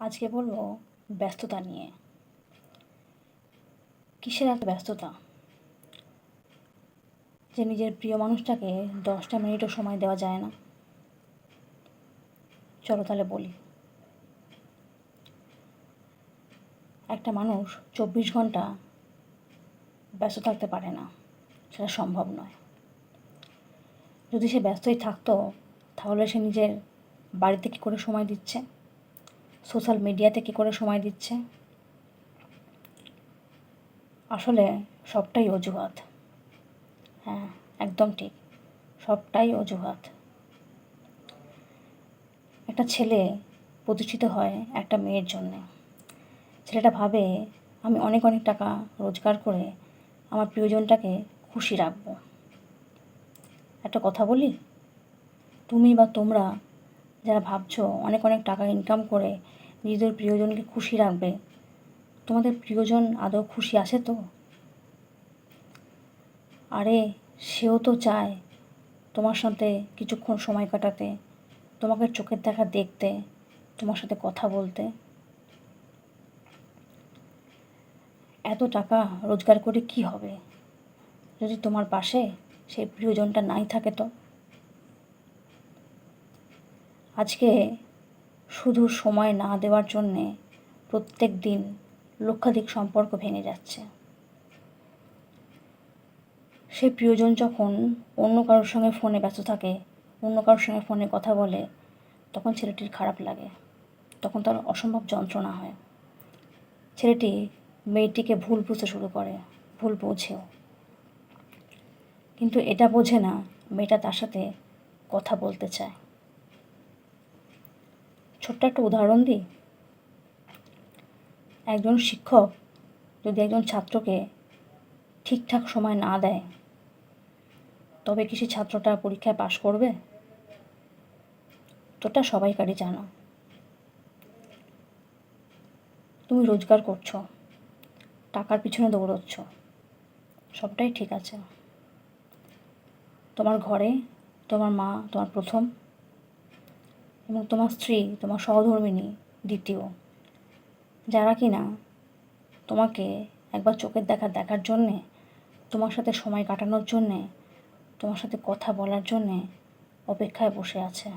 আজকে বলব ব্যস্ততা নিয়ে। কিসের এত ব্যস্ততা? যে নিজের প্রিয় মানুষটাকে দশটা মিনিটও সময় দেওয়া যায় না। চলো তাহলে বলি। একটা মানুষ চব্বিশ ঘণ্টা ব্যস্ত থাকতে পারে না, সেটা সম্ভব নয়। যদি সে ব্যস্তই থাকতো, তাহলে সে নিজের বাড়িতে কী করে সময় দিচ্ছে? সোশ্যাল মিডিয়াতে কী করে সময় দিচ্ছে? আসলে সবটাই অজুহাত। হ্যাঁ একদম ঠিক। সবটাই অজুহাত। একটা ছেলে প্রতিষ্ঠিত হয় একটা মেয়ের জন্যে। ছেলেটা ভাবে, আমি অনেক অনেক টাকা রোজগার করে আমার প্রিয়জনটাকে খুশি রাখব। একটা কথা বলি? তুমি বা তোমরা যারা ভাবছ অনেক অনেক টাকা ইনকাম করে নিজেদের প্রিয়জনকে খুশি রাখবে। তোমাদের প্রিয়জন আদৌ খুশি আছে তো? আরে, সেও তো চায় তোমার সাথে কিছুক্ষণ সময় কাটাতে, তোমাকে চোখের দেখা দেখতে, তোমার সাথে কথা বলতে। এত টাকা রোজগার করে কি হবে? যদি তোমার পাশে সেই প্রিয়জনটা নাই থাকে তো? আজকে শুধু সময় না দেওয়ার জন্যে প্রত্যেক দিন লক্ষাধিক সম্পর্ক ভেঙে যাচ্ছে। সে প্রিয়জন যখন অন্য কারোর সঙ্গে ফোনে ব্যস্ত থাকে, অন্য কারোর সঙ্গে ফোনে কথা বলে, তখন ছেলেটির খারাপ লাগে। তখন তার অসম্ভব যন্ত্রণা হয়। ছেলেটি মেয়েটিকে ভুল বুঝতে শুরু করে, ভুল বোঝেও। কিন্তু এটা বোঝে না মেয়েটা তার সাথে কথা বলতে চায়। ছোট্ট একটা উদাহরণ দিই। একজন শিক্ষক যদি একজন ছাত্রকে ঠিকঠাক সময় না দেয়, তবে কি সেই ছাত্রটা পরীক্ষায় পাশ করবে? তোটা সবাইকারই জানো। তুমি রোজগার করছ, টাকার পিছনে দৌড়চ্ছ, সবটাই ঠিক আছে। তোমার ঘরে, তোমার মা, তোমার প্রথম এবং তোমার স্ত্রী, তোমার সহধর্মিণী দ্বিতীয়। যারা কি না তোমাকে একবার চোখের দেখা দেখার জন্যে, তোমার সাথে সময় কাটানোর জন্যে, তোমার সাথে কথা বলার জন্যে অপেক্ষায় বসে আছে।